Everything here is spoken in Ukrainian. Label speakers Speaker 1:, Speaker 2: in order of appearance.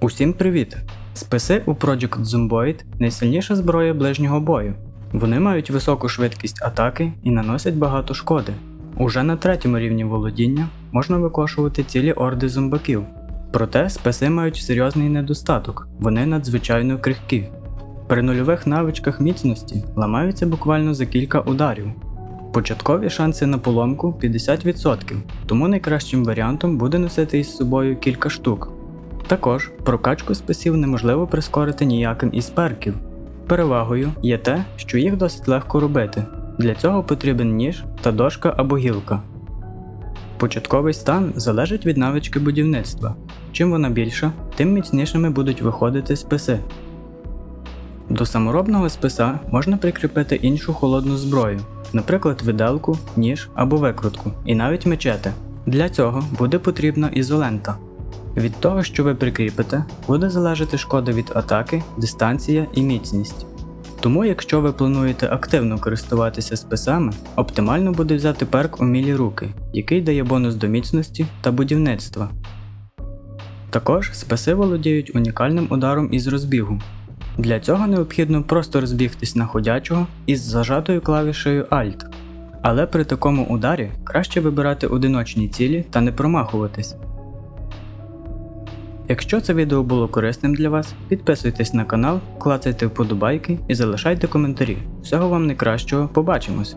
Speaker 1: Усім привіт! Списи у Project Zomboid найсильніша зброя ближнього бою. Вони мають високу швидкість атаки і наносять багато шкоди. Уже на третьому рівні володіння можна викошувати цілі орди зомбаків. Проте списи мають серйозний недостаток, вони надзвичайно крихкі. При нульових навичках міцності ламаються буквально за кілька ударів. Початкові шанси на поломку 50%, тому найкращим варіантом буде носити із собою кілька штук. Також прокачку списів неможливо прискорити ніяким із перків. Перевагою є те, що їх досить легко робити. Для цього потрібен ніж та дошка або гілка. Початковий стан залежить від навички будівництва. Чим вона більша, тим міцнішими будуть виходити списи. До саморобного списа можна прикріпити іншу холодну зброю, наприклад, виделку, ніж або викрутку, і навіть мечети. Для цього буде потрібна ізолента. Від того, що ви прикріпите, буде залежати шкода від атаки, дистанція і міцність. Тому, якщо ви плануєте активно користуватися списами, оптимально буде взяти перк умілі руки, який дає бонус до міцності та будівництва. Також списи володіють унікальним ударом із розбігу. Для цього необхідно просто розбігтись на ходячого із зажатою клавішею Alt. Але при такому ударі краще вибирати одиночні цілі та не промахуватись. Якщо це відео було корисним для вас, підписуйтесь на канал, клацайте вподобайки і залишайте коментарі. Всього вам найкращого, побачимось!